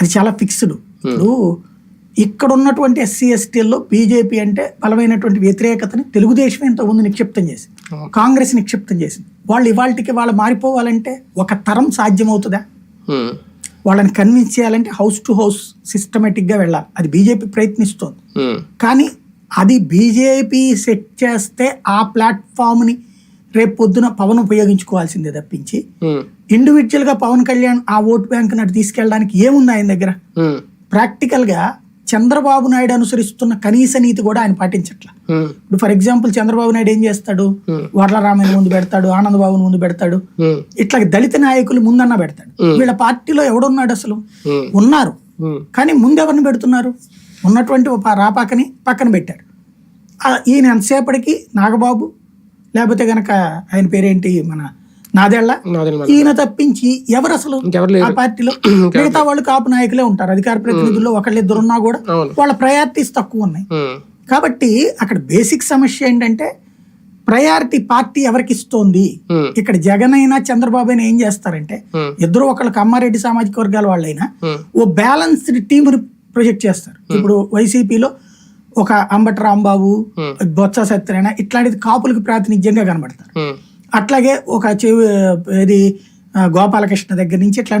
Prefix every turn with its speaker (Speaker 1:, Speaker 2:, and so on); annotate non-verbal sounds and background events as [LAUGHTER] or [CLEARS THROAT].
Speaker 1: అది చాలా ఫిక్స్డ్. ఇప్పుడు ఇక్కడ ఉన్నటువంటి ఎస్సీ ఎస్టీల్లో బీజేపీ అంటే బలమైనటువంటి వ్యతిరేకతని తెలుగుదేశం ఇంత ముందు నిక్షిప్తం చేసింది. కాంగ్రెస్ నిక్షిప్తం చేసింది. వాళ్ళు ఇవాళకి వాళ్ళు మారిపోవాలంటే ఒక తరం సాధ్యమవుతుందా? వాళ్ళని కన్విన్స్ చేయాలంటే హౌస్ టు హౌస్ సిస్టమేటిక్గా వెళ్ళాలి. అది బీజేపీ ప్రయత్నిస్తోంది. కానీ అది బీజేపీ సెట్ చేస్తే ఆ ప్లాట్ఫామ్ని రేపు పొద్దున పవన్ ఉపయోగించుకోవాల్సిందే తప్పించి
Speaker 2: ఉమ్,
Speaker 1: ఇండివిజువల్గా పవన్ కళ్యాణ్ ఆ ఓట్ బ్యాంక్ నాటి తీసుకెళ్ళడానికి ఏముంది ఆయన దగ్గర?
Speaker 2: ఉమ్,
Speaker 1: ప్రాక్టికల్గా చంద్రబాబు నాయుడు అనుసరిస్తున్న కనీస నీతి కూడా ఆయన పాటించట్ల. ఇప్పుడు ఫర్ ఎగ్జాంపుల్ చంద్రబాబు నాయుడు ఏం చేస్తాడు. వరలరామయ్య ముందు పెడతాడు ఆనందబాబుని ముందు పెడతాడు. ఇట్లా దళిత నాయకులు ముందన్న పెడతాడు. వీళ్ళ పార్టీలో ఎవడున్నాడు అసలు? ఉన్నారు. కానీ ముందెవరిని పెడుతున్నారు? ఉన్నటువంటి రాపాకని పక్కన పెట్టారు ఈయన ఎంతసేపటికి నాగబాబు లేకపోతే గనక ఆయన పేరేంటి? మన నాదెళ్ళ?
Speaker 2: నాదే మన-
Speaker 1: ఈయన తప్పించి ఎవరు అసలు? ఆ పార్టీలో [CLEARS THROAT] మిగతా వాళ్ళు కాపు నాయకులే ఉంటారు. అధికార ప్రతినిధుల్లో ఒకళ్ళిద్దరు ఉన్నా కూడా వాళ్ళ ప్రయారిటీస్ తక్కువ ఉన్నాయి. కాబట్టి అక్కడ బేసిక్ సమస్య ఏంటంటే ప్రయారిటీ పార్టీ ఎవరికి ఇస్తోంది? ఇక్కడ జగన్ అయినా చంద్రబాబు అయినా ఏం చేస్తారంటే ఇద్దరు ఒకళ్ళ కమ్మారెడ్డి సామాజిక వర్గాల వాళ్ళైనా ఓ బ్యాలన్స్డ్ టీమ్ ప్రొజెక్ట్ చేస్తారు. ఇప్పుడు వైసీపీలో ఒక అంబటి రాంబాబు. బొత్స సత్యనారాయణ ఇట్లాంటిది కాపులకు ప్రాతినిధ్యంగా కనబడతారు అట్లాగే ఒక చెవి ఇది గోపాలకృష్ణ దగ్గర నుంచి ఇట్లాంటి